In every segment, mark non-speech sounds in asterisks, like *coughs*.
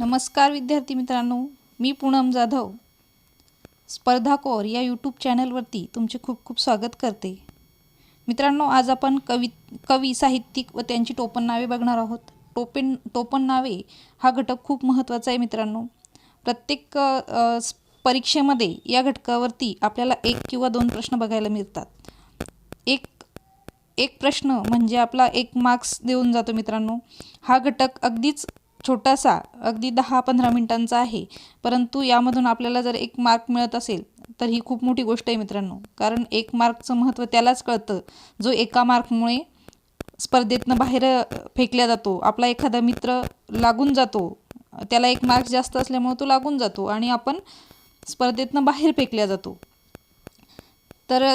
नमस्कार विद्यार्थी मित्रांनो मी पूनम जाधव. स्पर्धा कोर या यूट्यूब चॅनलवरती तुमचे खूप खूप स्वागत करते. मित्रांनो आज आपण कवी कवी साहित्यिक व त्यांची टोपण नावे बघणार आहोत. टोपेन टोपण नावे हा घटक खूप महत्त्वाचा आहे मित्रांनो. प्रत्येक परीक्षेमध्ये या घटकावरती आपल्याला एक किंवा दोन प्रश्न बघायला मिळतात. एक एक प्रश्न म्हणजे आपला एक मार्क्स देऊन जातो मित्रांनो. हा घटक अगदीच छोटासा अगदी दहा पंधरा मिनिटांचा आहे. परंतु यामधून आपल्याला जर एक मार्क मिळत असेल तर ही खूप मोठी गोष्ट आहे मित्रांनो. कारण एक मार्कचं महत्त्व त्यालाच कळतं. जो एका मार्कमुळे स्पर्धेतनं बाहेर फेकल्या जातो आपला एखादा मित्र लागून जातो त्याला एक मार्क जास्त असल्यामुळे तो लागून जातो आणि आपण स्पर्धेतनं बाहेर फेकल्या जातो. तर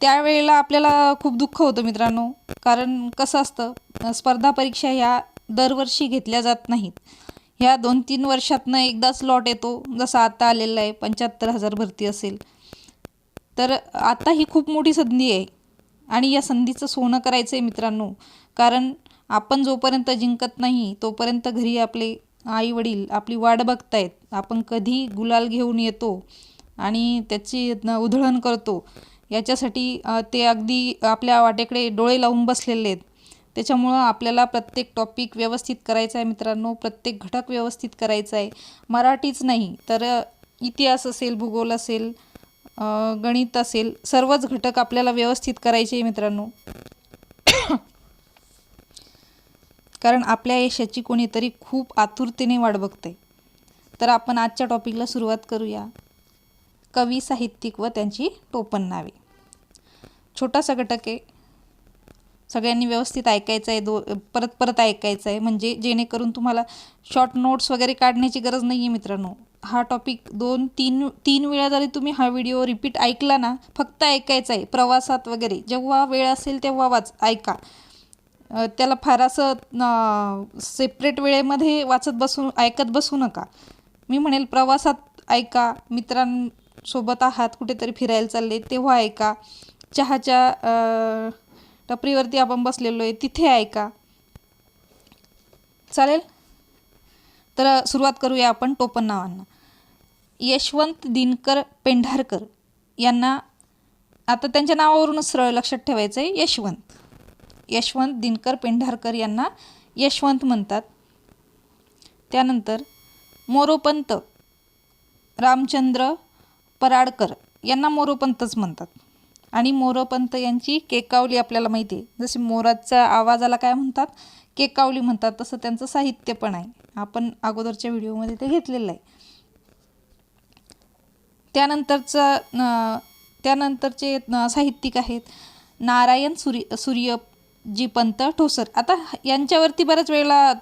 त्यावेळेला आपल्याला खूप दुःख होतं मित्रांनो. कारण कसं असतं स्पर्धा परीक्षा ह्या दरवर्षी घेतल्या जात नाहीत. ह्या दोन तीन वर्षातनं एकदाच लॉट येतो. जसा आता आलेला आहे पंच्याहत्तर हजार भरती असेल. तर आता ही खूप मोठी संधी आहे. आणि या संधीचं सोनं करायचं आहे मित्रांनो. कारण आपण जोपर्यंत जिंकत नाही तोपर्यंत घरी आपले आई वडील आपली वाट बघतायत. आपण कधी गुलाल घेऊन येतो आणि त्याची न- उधळण करतो. याच्यासाठी ते अगदी आपल्या वाटेकडे डोळे लावून बसलेले आहेत. त्याच्यामुळं आपल्याला प्रत्येक टॉपिक व्यवस्थित करायचा आहे मित्रांनो. प्रत्येक घटक व्यवस्थित करायचा आहे. मराठीच नाही तर इतिहास असेल भूगोल असेल गणित असेल सर्वच घटक आपल्याला व्यवस्थित करायचे आहे मित्रांनो. *coughs* कारण आपल्या यशाची कोणीतरी खूप आतुरतेने वाट बघते तर आपण आजच्या टॉपिकला सुरुवात करूया. कवी साहित्यिक व त्यांची टोपण नावे. छोटासा घटक आहे. सगळ्यांनी व्यवस्थित ऐकायचं आहे दो परत परत ऐकायचं आहे म्हणजे जेणेकरून तुम्हाला शॉर्ट नोट्स वगैरे काढण्याची गरज नाही आहे मित्रांनो. हा टॉपिक दोन तीन तीन वेळा जरी तुम्ही हा व्हिडिओ रिपीट ऐकला ना फक्त ऐकायचा आहे प्रवासात वगैरे. जेव्हा वेळ असेल तेव्हा वाच ऐका त्याला फार असं सेपरेट वेळेमध्ये वाचत बसू ऐकत बसू नका. मी म्हणेल प्रवासात ऐका मित्रांसोबत आहात कुठेतरी फिरायला चालले तेव्हा ऐका. चहाच्या टपरीवरती आपण बसलेलो आहे. तिथे ऐका चालेल? तर सुरुवात करूया आपण टोपण नावांना. यशवंत दिनकर पेंढारकर यांना आता त्यांच्या नावावरूनच सरळ लक्षात ठेवायचं आहे. यशवंत. यशवंत दिनकर पेंढारकर यांना यशवंत म्हणतात. त्यानंतर मोरोपंत रामचंद्र पराडकर यांना मोरोपंतच म्हणतात. आणि मोरपंत यांची केकावली आपल्याला माहिती आहे. जसे मोराच्या आवाजाला काय म्हणतात? केकावली म्हणतात. तसं त्यांचं साहित्य पण आहे. आपण अगोदरच्या व्हिडिओमध्ये ते घेतलेलं आहे. त्यानंतरचं त्यानंतरचे साहित्यिक आहेत नारायण सूर्य सूर्यजी पंत ठोसर. आता यांच्यावरती बऱ्याच वेळेला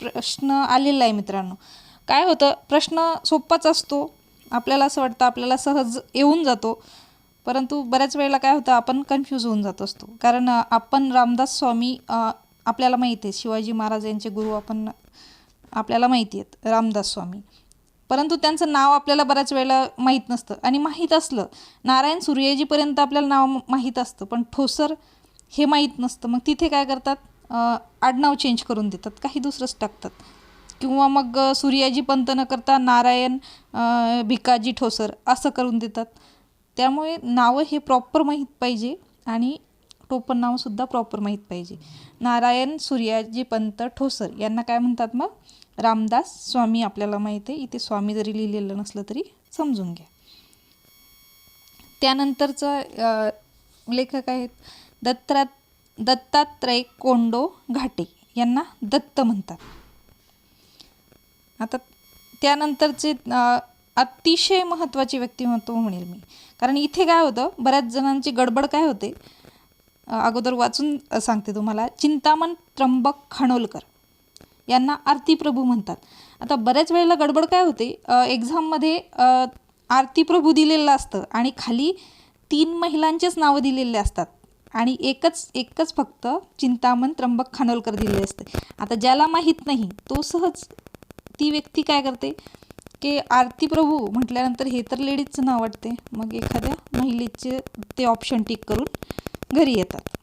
प्रश्न आलेला आहे मित्रांनो. काय होतं? प्रश्न सोपाच असतो. आपल्याला असं वाटतं आपल्याला सहज येऊन जातो. परंतु बऱ्याच वेळेला काय होतं आपण कन्फ्यूज होऊन जात असतो. कारण आपण रामदास स्वामी आपल्याला माहिती आहे शिवाजी महाराज यांचे गुरु आपण आपल्याला माहिती आहेत रामदास स्वामी. परंतु त्यांचं नाव आपल्याला बऱ्याच वेळेला माहीत नसतं. आणि माहीत असलं नारायण सूर्यजीपर्यंत आपल्याला नाव माहीत असतं. पण ठोसर हे माहीत नसतं. मग तिथे काय करतात? आडनाव चेंज करून देतात. काही दुसरंच टाकतात. किंवा मग सूर्याजी पंत न करता नारायण भिकाजी ठोसर असं करून देतात. त्यामुळे नावं हे प्रॉपर माहीत पाहिजे आणि टोपण नावसुद्धा प्रॉपर माहीत पाहिजे. नारायण सूर्याजी पंत ठोसर यांना काय म्हणतात मग? रामदास स्वामी आपल्याला माहीत आहे. इथे स्वामी जरी लिहिलेलं नसलं तरी समजून घ्या. त्यानंतरचं लेखक आहेत दत्ता दत्तात्रय कोंडो घाटे यांना दत्त म्हणतात. आता त्यानंतरचे अतिशय महत्त्वाची व्यक्तिमत्व म्हणेल मी. कारण इथे काय होतं बऱ्याच जणांची गडबड काय होते? अगोदर वाचून सांगते तुम्हाला. चिंतामण त्र्यंबक खानोलकर यांना आरती प्रभू म्हणतात. आता बऱ्याच वेळेला गडबड काय होते? एक्झाममध्ये आरती प्रभू दिलेलं असतं आणि खाली तीन महिलांचेच नावं दिलेले असतात. आणि एकच एकच फक्त चिंतामण त्र्यंबक खानोलकर दिलेले असते. आता ज्याला माहीत नाही तो सहज ती व्यक्ती काय करते? की आरती प्रभू म्हटल्यानंतर हे तर लेडीजचं नाव वाटते. मग एखाद्या महिलेचे ते ऑप्शन टिक करून घरी येतात.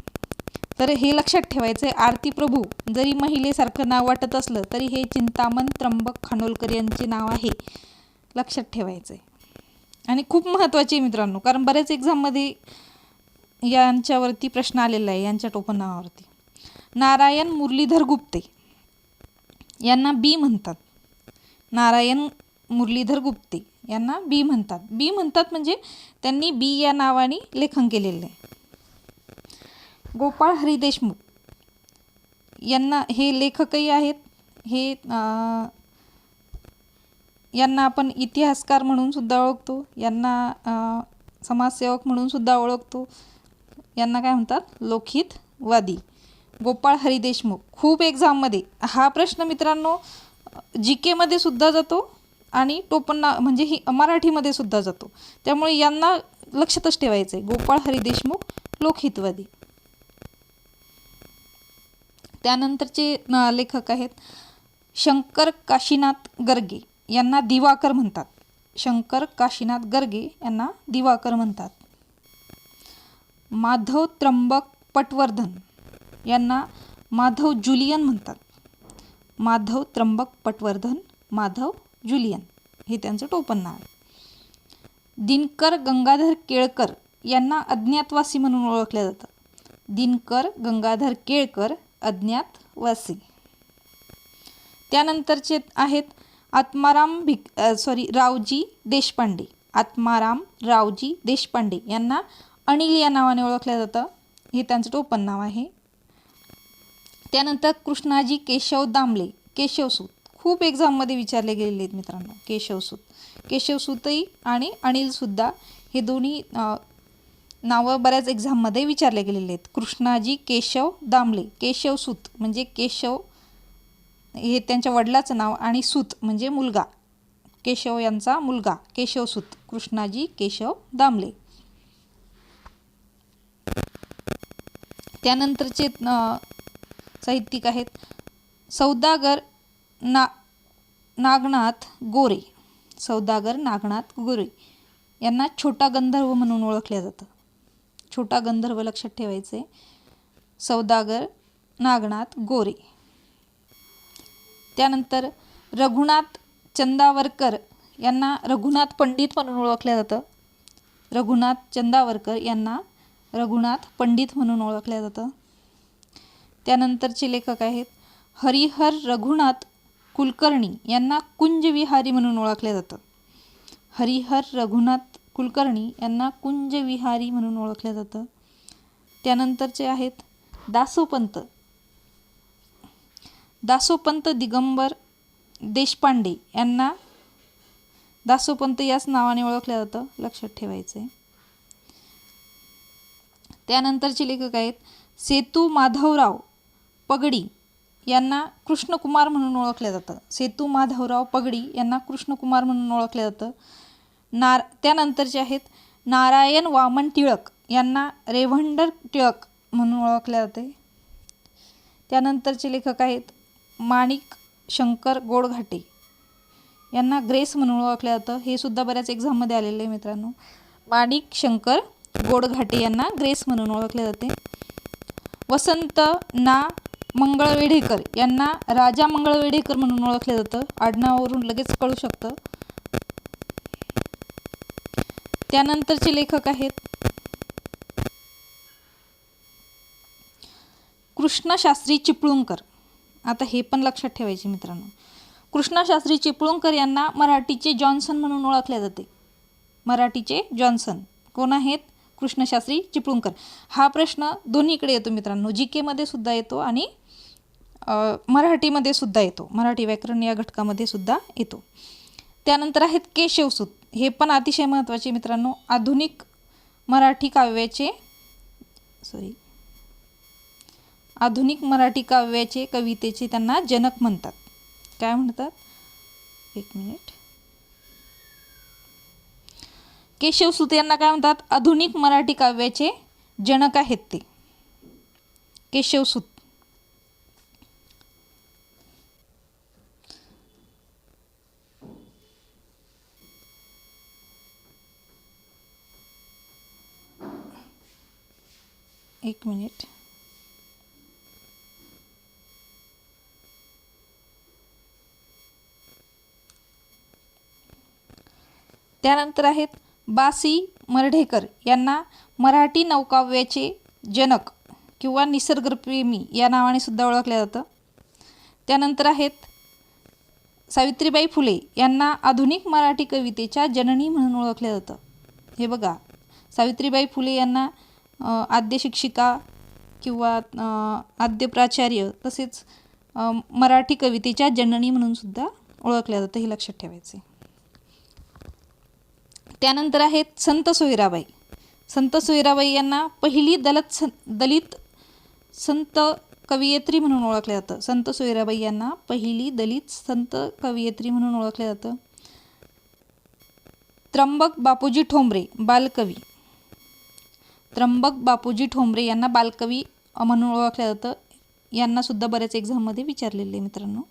तर हे लक्षात ठेवायचं आहे आरती प्रभू जरी महिलेसारखं नाव वाटत असलं तरी हे चिंतामण त्र्यंबक खानोलकर यांचे नाव आहे लक्षात ठेवायचं आहे आणि खूप महत्त्वाचे आहे मित्रांनो कारण बऱ्याच एक्झाममध्ये यांच्यावरती प्रश्न आलेला आहे यांच्या टोपण नावावरती. नारायण मुरलीधर गुप्ते यांना बी म्हणतात. नारायण मुरलीधर गुप्ते यांना बी म्हणतात. बी म्हणतात म्हणजे त्यांनी बी या नावाने लेखन केलेलं आहे. गोपाळ हरी देशमुख यांना हे लेखकही आहेत. हे यांना आपण इतिहासकार म्हणून सुद्धा ओळखतो. यांना समाजसेवक म्हणून सुद्धा ओळखतो. यांना काय म्हणतात? लोकहितवादी. गोपाळ हरी देशमुख खूप एक्झाममध्ये हा प्रश्न मित्रांनो जी केमध्ये सुद्धा जातो. आणि टोपण म्हणजे ही मराठीमध्ये सुद्धा जातो. त्यामुळे यांना लक्षातच ठेवायचं आहे गोपाळ हरी देशमुख लोकहितवादी. त्यानंतरचे लेखक आहेत शंकर काशीनाथ गर्गे. यांना दिवाकर म्हणतात. शंकर काशीनाथ गर्गे यांना दिवाकर म्हणतात. माधव त्र्यंबक पटवर्धन यांना माधव जुलियन म्हणतात. माधव त्र्यंबक पटवर्धन माधव जुलियन. हे त्यांचं टोपण नाव आहे. दिनकर गंगाधर केळकर यांना अज्ञातवासी म्हणून ओळखलं जातं दिनकर गंगाधर केळकर अज्ञातवासी. त्यानंतरचे आहेत आत्माराम भिक सॉरी रावजी देशपांडे. आत्माराम रावजी देशपांडे यांना अनिल या नावाने ओळखलं जातं. हे त्यांचं टोपण नाव आहे. त्यानंतर कृष्णाजी केशव दामले केशवसूत. खूप एक्झाममध्ये विचारले गेलेले आहेत मित्रांनो केशवसूत केशवसूतही आणि अनिलसुद्धा हे दोन्ही नावं बऱ्याच एक्झाममध्ये विचारले गेलेले आहेत. कृष्णाजी केशव दामले केशवसूत म्हणजे केशव हे त्यांच्या वडिलाचं नाव आणि सूत म्हणजे मुलगा. केशव यांचा मुलगा केशवसूत कृष्णाजी केशव दामले. त्यानंतरचे साहित्यिक आहेत सौदागर ना नागनाथ गोरे सौदागर नागनाथ गोरे यांना छोटा गंधर्व म्हणून ओळखलं जातं. छोटा गंधर्व लक्षात ठेवायचे. सौदागर नागनाथ गोरे. त्यानंतर रघुनाथ चंदावरकर यांना रघुनाथ पंडित म्हणून ओळखलं जातं. रघुनाथ चंदावरकर यांना रघुनाथ पंडित म्हणून ओळखलं जातं. त्यानंतरचे लेखक आहेत. हरिहर रघुनाथ कुलकर्णी यांना कुंजविहारी म्हणून ओळखले जातं हरिहर रघुनाथ कुलकर्णी यांना कुंजविहारी म्हणून ओळखलं जातं त्यानंतरचे आहेत दासोपंत. दासोपंत दिगंबर देशपांडे यांना दासोपंत याच नावाने ओळखलं जातं लक्षात ठेवायचं आहे त्यानंतरचे लेखक आहेत सेतू माधवराव पगडी. यांना कृष्णकुमार म्हणून ओळखलं जातं. सेतू माधवराव पगडी यांना कृष्णकुमार म्हणून ओळखलं जातं. नार त्यानंतरचे आहेत नारायण वामन टिळक यांना रेव्हंडर टिळक म्हणून ओळखले जाते. त्यानंतरचे लेखक आहेत माणिक शंकर गोडघाटे यांना ग्रेस म्हणून ओळखलं जातं. हे सुद्धा बऱ्याच एक्झाममध्ये आलेलं आहे मित्रांनो. माणिक शंकर गोडघाटे यांना ग्रेस म्हणून ओळखले जाते. वसंत ना मंगळवेढेकर यांना राजा मंगळवेढेकर म्हणून ओळखलं जातं. आडनावावरून लगेच कळू शकतं. त्यानंतरचे लेखक आहेत. कृष्णशास्त्री चिपळूणकर. आता हे पण लक्षात ठेवायचे मित्रांनो. कृष्णशास्त्री चिपळूणकर यांना मराठीचे जॉन्सन म्हणून ओळखले जाते. मराठीचे जॉन्सन. कोण आहेत? कृष्णशास्त्री चिपळूणकर. हा प्रश्न दोन्हीकडे येतो मित्रांनो. जी केमध्ये सुद्धा येतो आणि मराठीमध्ये सुद्धा येतो. मराठी व्याकरण या घटकामध्ये सुद्धा येतो. त्यानंतर आहेत केशवसूत. हे पण अतिशय महत्त्वाचे मित्रांनो आधुनिक मराठी काव्याचे सॉरी आधुनिक मराठी काव्याचे कवितेचे त्यांना जनक म्हणतात. काय म्हणतात? एक मिनिट केशवसूत यांना काय म्हणतात? आधुनिक मराठी काव्याचे जनक आहेत ते. केशवसूत. एक मिनिट. त्यानंतर आहेत बासी मर्ढेकर यांना मराठी नौकाव्याचे जनक किंवा निसर्गप्रेमी या नावाने सुद्धा ओळखलं जातं. त्यानंतर आहेत सावित्रीबाई फुले यांना आधुनिक मराठी कवितेच्या जननी म्हणून ओळखलं जातं. हे बघा सावित्रीबाई फुले यांना आद्य शिक्षिका किंवा आद्य प्राचार्य तसेच मराठी कवितेच्या जननी म्हणून सुद्धा ओळखलं जातं हे लक्षात ठेवायचे त्यानंतर आहेत संत सोयराबाई. संत सोयराबाई यांना पहिली दलित सं दलित संत कवयित्री म्हणून ओळखलं जातं. संत सोयराबाई यांना पहिली दलित संत कवयित्री म्हणून ओळखलं जातं. त्र्यंबक बापूजी ठोंबरे बालकवी. त्र्यंबक बापूजी ठोंबरे यांना बालकवी म्हणून ओळखलं जातं. यांना सुद्धा बऱ्याच एक्झाममध्ये विचारलेले आहे मित्रांनो.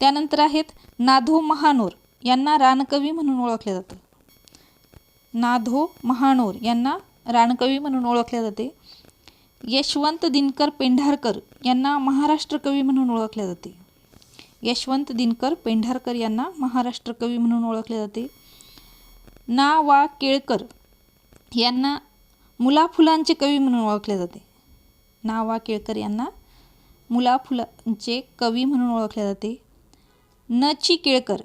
त्यानंतर आहेत नाधो महानोर यांना रानकवी म्हणून ओळखले जातं. नाधो महानोर यांना रानकवी म्हणून ओळखले जाते. यशवंत दिनकर पेंढारकर यांना महाराष्ट्र कवी म्हणून ओळखले जाते. यशवंत दिनकर पेंढारकर यांना महाराष्ट्र कवी म्हणून ओळखले जाते. ना वा केळकर यांना मुलाफुलांचे कवी म्हणून ओळखले जाते. ना वा केळकर यांना मुलाफुलांचे कवी म्हणून ओळखले जाते. न ची केळकर.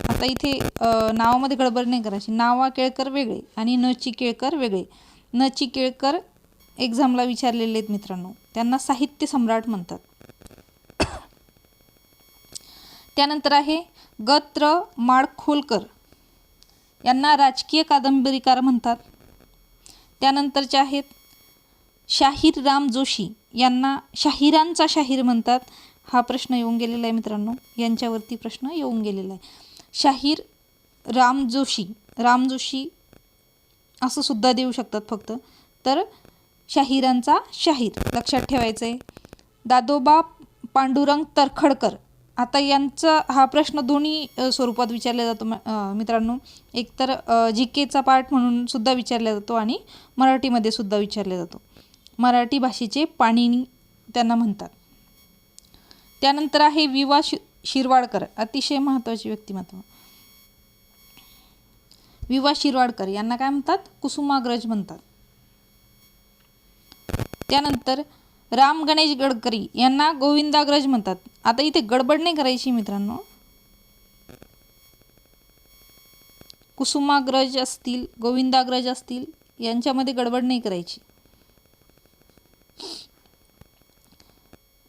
आता इथे नावामध्ये गडबड नाही करायची. नावा केळकर वेगळे आणि न ची केळकर वेगळे. न ची केळकर एक्झामला विचारलेले आहेत मित्रांनो. त्यांना साहित्य सम्राट म्हणतात. त्यानंतर आहे गत्र माडखोलकर. यांना राजकीय कादंबरीकार म्हणतात. त्यानंतरचे आहेत शाहीर राम जोशी. यांना शाहिरांचा शाहीर म्हणतात. हा प्रश्न येऊन गेलेला आहे मित्रांनो. यांच्यावरती प्रश्न येऊन गेलेला आहे. शाहीर राम जोशी. राम जोशी असं सुद्धा देऊ शकतात फक्त. तर शाहिरांचा शाहीर. लक्षात ठेवायचं आहे दादोबा पांडुरंग तरखडकर. आता यांचा हा प्रश्न दोन्ही स्वरूपात विचारला जातो मित्रांनो. एकतर जी केचा पार्ट म्हणून सुद्धा विचारला जातो आणि मराठीमध्ये सुद्धा विचारला जातो. मराठी भाषेचे पाणिनी त्यांना म्हणतात. त्यानंतर आहे वि वा शि शिरवाडकर अतिशय महत्त्वाचे व्यक्तिमत्व विवा शिरवाडकर यांना काय म्हणतात? कुसुमाग्रज म्हणतात. त्यानंतर राम गणेश गडकरी यांना गोविंदाग्रज म्हणतात. आता इथे गडबड नाही करायची मित्रांनो. कुसुमाग्रज असतील गोविंदाग्रज असतील यांच्यामध्ये गडबड नाही करायची.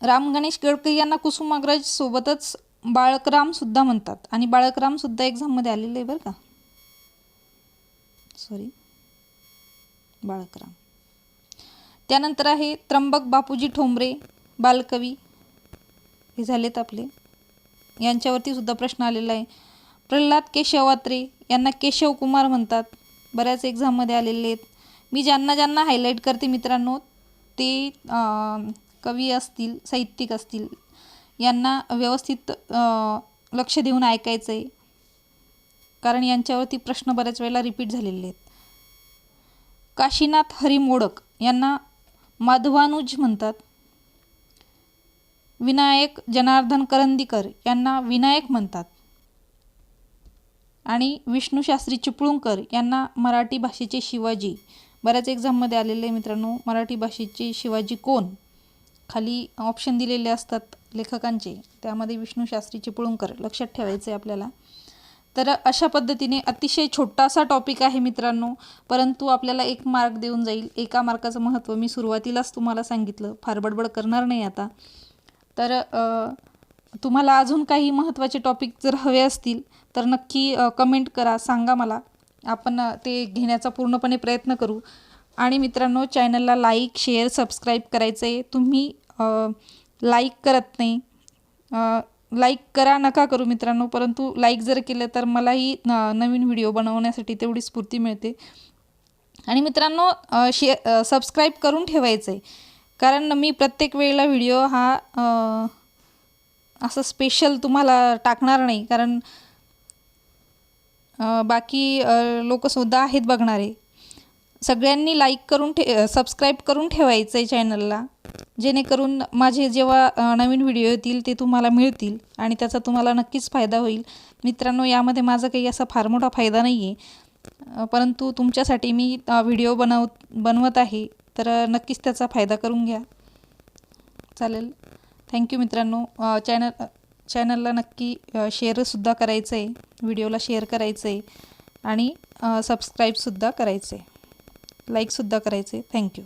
राम गणेश गडकरी यांना कुसुमाग्रज सोबतच बाळकराम सुद्धा म्हणतात. आणि बाळकराम सुद्धा एक्झाममध्ये आलेले आहे बरं का? सॉरी बाळकराम. त्यानंतर आहे त्र्यंबक बापूजी ठोंबरे बालकवी. हे झालेत आपले. यांच्यावरती सुद्धा प्रश्न आलेला आहे. प्रल्हाद केशव अत्रे यांना केशव कुमार म्हणतात. बऱ्याच एक्झाममध्ये आलेले आहेत. मी ज्यांना ज्यांना हायलाईट करते मित्रांनो ते कवी असतील साहित्यिक असतील यांना व्यवस्थित लक्ष देऊन ऐकायचं आहे कारण यांच्यावरती प्रश्न बऱ्याच वेळेला रिपीट झालेले आहेत. काशीनाथ हरी मोडक यांना माधवानुज म्हणतात. विनायक जनार्दन करंदीकर यांना विनायक म्हणतात. आणि विष्णूशास्त्री चिपळूणकर यांना मराठी भाषेचे शिवाजी. बऱ्याच एक्झाममध्ये आलेले आहे मित्रांनो मराठी भाषेचे शिवाजी कोण? खाली ऑप्शन दिलेले असतात लेखकांचे. त्यामध्ये विष्णूशास्त्री चिपळूणकर. लक्षात ठेवायचे आहे आपल्याला. तर अशा पद्धतीने अतिशय छोटासा टॉपिक आहे मित्रांनो. परंतु आपल्याला एक मार्क देऊन जाईल. एका मार्काचं महत्त्व मी सुरुवातीलाच तुम्हाला सांगितलं. फार बडबड करणार नाही आता. तर तुम्हाला अजून काही महत्त्वाचे टॉपिक जर हवे असतील तर नक्की कमेंट करा सांगा मला. आपण ते घेण्याचा पूर्णपणे प्रयत्न करू. आणि मित्रांनो चॅनलला लाईक शेअर सबस्क्राईब करायचं आहे तुम्ही लाईक करत नाही. लाईक करा नका करू मित्रांनो. परंतु लाईक जर केलं तर मलाही न नवीन व्हिडिओ बनवण्यासाठी तेवढी स्फूर्ती मिळते. आणि मित्रांनो शे सबस्क्राईब करून ठेवायचं आहे कारण मी प्रत्येक वेळेला व्हिडिओ हा असं स्पेशल तुम्हाला टाकणार नाही. कारण बाकी लोकसुद्धा आहेत बघणारे. सगळ्यांनी लाईक करून ठे सबस्क्राईब करून ठेवायचं आहे चॅनलला जेणेकरून माझे जेव्हा नवीन व्हिडिओ येतील ते तुम्हाला मिळतील आणि त्याचा तुम्हाला नक्कीच फायदा होईल. मित्रांनो यामध्ये माझा काही असा फार मोठा फायदा नाही आहे परंतु तुमच्यासाठी मी व्हिडिओ बनव बनवत आहे तर नक्कीच त्याचा फायदा करून घ्या. चालेल. थँक्यू मित्रांनो. चॅनल चॅनलला नक्की शेअरसुद्धा करायचं आहे व्हिडिओला शेअर करायचं आहे आणि सबस्क्राईबसुद्धा करायचं आहे लाईकसुद्धा करायचं आहे थँक्यू